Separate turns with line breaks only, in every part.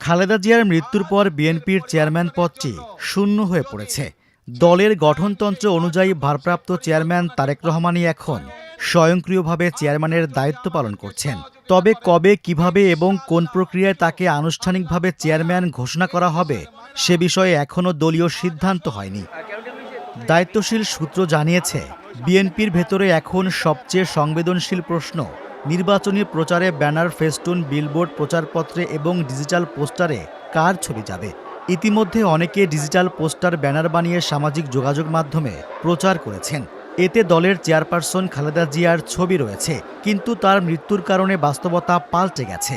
খালেদা জিয়ার মৃত্যুর পর বিএনপির চেয়ারম্যান পদটি শূন্য হয়ে পড়েছে। দলের গঠনতন্ত্র অনুযায়ী ভারপ্রাপ্ত চেয়ারম্যান তারেক রহমানই এখন স্বয়ংক্রিয়ভাবে চেয়ারম্যানের দায়িত্ব পালন করছেন। তবে কবে, কীভাবে এবং কোন প্রক্রিয়ায় তাকে আনুষ্ঠানিকভাবে চেয়ারম্যান ঘোষণা করা হবে, সে বিষয়ে এখনও দলীয় সিদ্ধান্ত হয়নি। দায়িত্বশীল সূত্র জানিয়েছে, বিএনপির ভেতরে এখন সবচেয়ে সংবেদনশীল প্রশ্ন নির্বাচনী প্রচারে ব্যানার, ফেস্টুন, বিলবোর্ড, প্রচারপত্রে এবং ডিজিটাল পোস্টারে কার ছবি যাবে? ইতিমধ্যে অনেকে ডিজিটাল পোস্টার, ব্যানার বানিয়ে সামাজিক যোগাযোগ মাধ্যমে প্রচার করেছেন। এতে দলের চেয়ারপারসন খালেদা জিয়ার ছবি রয়েছে, কিন্তু তার মৃত্যুর কারণে বাস্তবতা পাল্টে গেছে।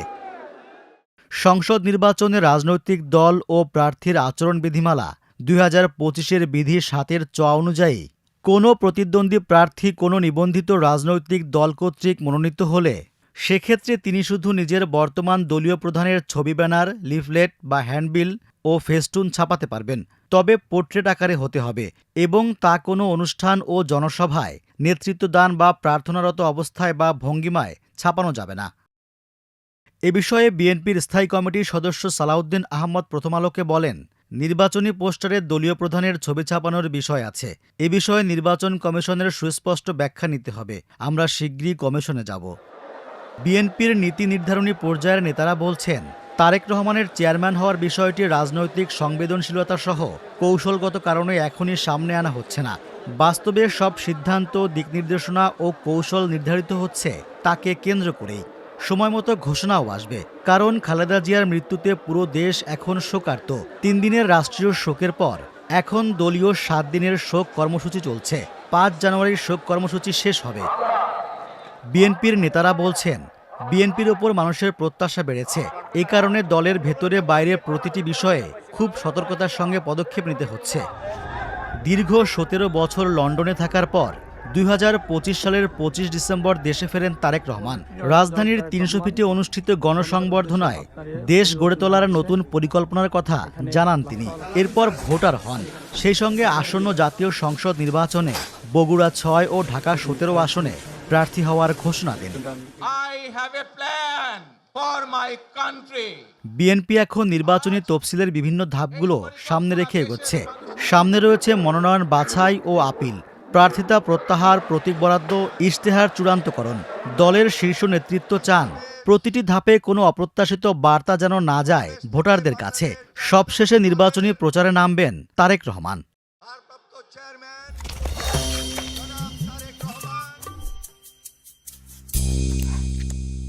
সংসদ নির্বাচনে রাজনৈতিক দল ও প্রার্থীর আচরণ বিধিমালা দুই হাজার পঁচিশের বিধি সাতের চ অনুযায়ী কোনো প্রতিদ্বন্দ্বী প্রার্থী, কোনো নিবন্ধিত রাজনৈতিক দল কর্তৃক মনোনীত হলে, সেক্ষেত্রে তিনি শুধু নিজের বর্তমান দলীয় প্রধানের ছবি, ব্যানার, লিফলেট বা হ্যান্ডবিল ও ফেস্টুন ছাপাতে পারবেন। তবে পোর্ট্রেট আকারে হতে হবে এবং তা কোনো অনুষ্ঠান ও জনসভায় নেতৃত্বদান বা প্রার্থনারত অবস্থায় বা ভঙ্গিমায় ছাপানো যাবে না। এ বিষয়ে বিএনপির স্থায়ী কমিটির সদস্য সালাউদ্দিন আহমদ প্রথম আলোকে বলেন নির্বাচনী পোস্টারে দলীয় প্রধানের ছবি ছাপানোর বিষয় আছে। এ বিষয়ে নির্বাচন কমিশনের সুস্পষ্ট ব্যাখ্যা নিতে হবে। আমরা শীঘ্রই কমিশনে যাব। বিএনপির নীতি নির্ধারণী পর্যায়ের নেতারা বলছেন, তারেক রহমানের চেয়ারম্যান হওয়ার বিষয়টি রাজনৈতিক সংবেদনশীলতা সহ কৌশলগত কারণে এখনই সামনে আনা হচ্ছে না। বাস্তবে সব সিদ্ধান্ত, দিক নির্দেশনা ও কৌশল নির্ধারিত হচ্ছে, তাকে কেন্দ্র করেই। সময়মতো ঘোষণাও আসবে। কারণ খালেদা জিয়ার মৃত্যুতে পুরো দেশ এখন শোকার্ত। তিন দিনের রাষ্ট্রীয় শোকের পর এখন দলীয় সাত দিনের শোক কর্মসূচি চলছে। পাঁচ জানুয়ারির শোক কর্মসূচি শেষ হবে। বিএনপির নেতারা বলছেন, বিএনপির ওপর মানুষের প্রত্যাশা বেড়েছে। এই কারণে দলের ভেতরে বাইরে প্রতিটি বিষয়ে খুব সতর্কতার সঙ্গে পদক্ষেপ নিতে হচ্ছে। দীর্ঘ সতেরো বছর লন্ডনে থাকার পর দুই হাজার পঁচিশ সালের পঁচিশ ডিসেম্বর দেশে ফেরেন তারেক রহমান। রাজধানীর তিনশো ফিটে অনুষ্ঠিত গণসংবর্ধনায় দেশ গড়ে তোলার নতুন পরিকল্পনার কথা জানান তিনি। এরপর ভোটার হন। সেই সঙ্গে আসন্ন জাতীয় সংসদ নির্বাচনে বগুড়া ছয় ও ঢাকা সতেরো আসনে প্রার্থী হওয়ার ঘোষণা দেন. বিএনপি এখন নির্বাচনী তফসিলের বিভিন্ন ধাপগুলো সামনে রেখে এগোচ্ছে। সামনে রয়েছে মনোনয়ন বাছাই ও আপিল। প্রার্থিতা প্রত্যাহার, প্রতীক বরাদ্দ, ইশতেহার চূড়ান্তকরণ। দলের শীর্ষ নেতৃত্ব চান, প্রতিটি ধাপে কোনো অপ্রত্যাশিত বার্তা যেন না যায় ভোটারদের কাছে। সবশেষে নির্বাচনী প্রচারে নামবেন
তারেক রহমান।